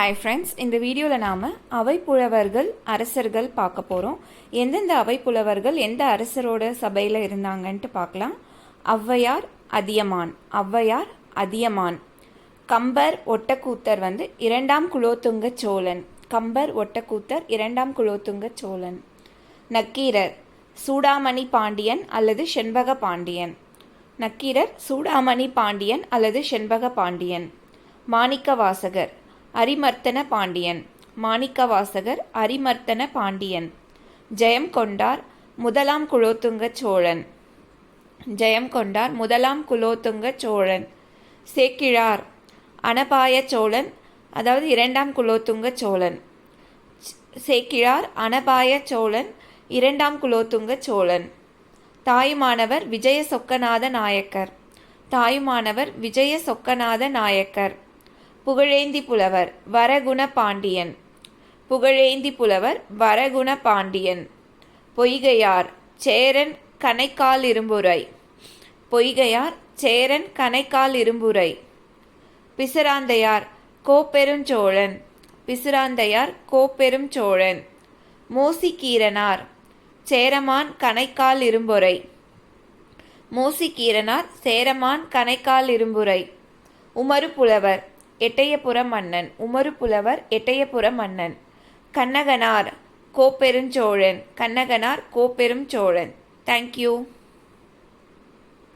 Hi friends இந்த வீடியோவில் நாம் அவைப்புலவர்கள் அரசர்கள் பார்க்க போகிறோம் எந்தெந்த அவைப்புலவர்கள் எந்த அரசரோட சபையில் இருந்தாங்கன்ட்டு பார்க்கலாம். ஔவையார் அதியமான் ஔவையார் அதியமான். கம்பர் ஒட்டக்கூத்தர் வந்து இரண்டாம் குலோத்துங்க சோழன். கம்பர் ஒட்டக்கூத்தர் இரண்டாம் குலோத்துங்க சோழன். நக்கீரர் சூடாமணி பாண்டியன் அல்லது செண்பக பாண்டியன். நக்கீரர் சூடாமணி பாண்டியன் அல்லது செண்பக பாண்டியன். மாணிக்கவாசகர் அரிமர்த்தன பாண்டியன். மாணிக்கவாசகர் அரிமர்த்தன பாண்டியன். ஜெயம் கொண்டார் முதலாம் குலோத்துங்க சோழன். ஜெயம் கொண்டார் முதலாம் குலோத்துங்க சோழன். சேக்கிழார் அனபாய சோழன் அதாவது இரண்டாம் குலோத்துங்க சோழன். சேக்கிழார் அனபாய சோழன் இரண்டாம் குலோத்துங்க சோழன். தாயுமானவர் விஜய சொக்கநாத நாயக்கர். தாயுமானவர் விஜய சொக்கநாத நாயக்கர். புகழேந்தி புலவர் வரகுண பாண்டியன் புகழேந்தி புலவர் வரகுண பாண்டியன் பொய்கையார் சேரன் கணைக்கால் இரும்புரை. பொய்கையார் சேரன் கணைக்கால் இரும்புரை. பிசிராந்தையார் கோப்பெருஞ்சோழன் பிசிராந்தையார் கோப்பெருஞ்சோழன் மூசிக்கீரனார் சேரமான் கணைக்கால் இரும்புரை. மூசிக்கீரனார் சேரமான் கணைக்கால் இரும்புரை. உமறு புலவர் எட்டயபுர மன்னன் உமறு புலவர் எட்டயபுர மன்னன். கண்ணகனார் கோப்பெருஞ்சோழன் கண்ணகனார் கோப்பெரும் சோழன். Thank you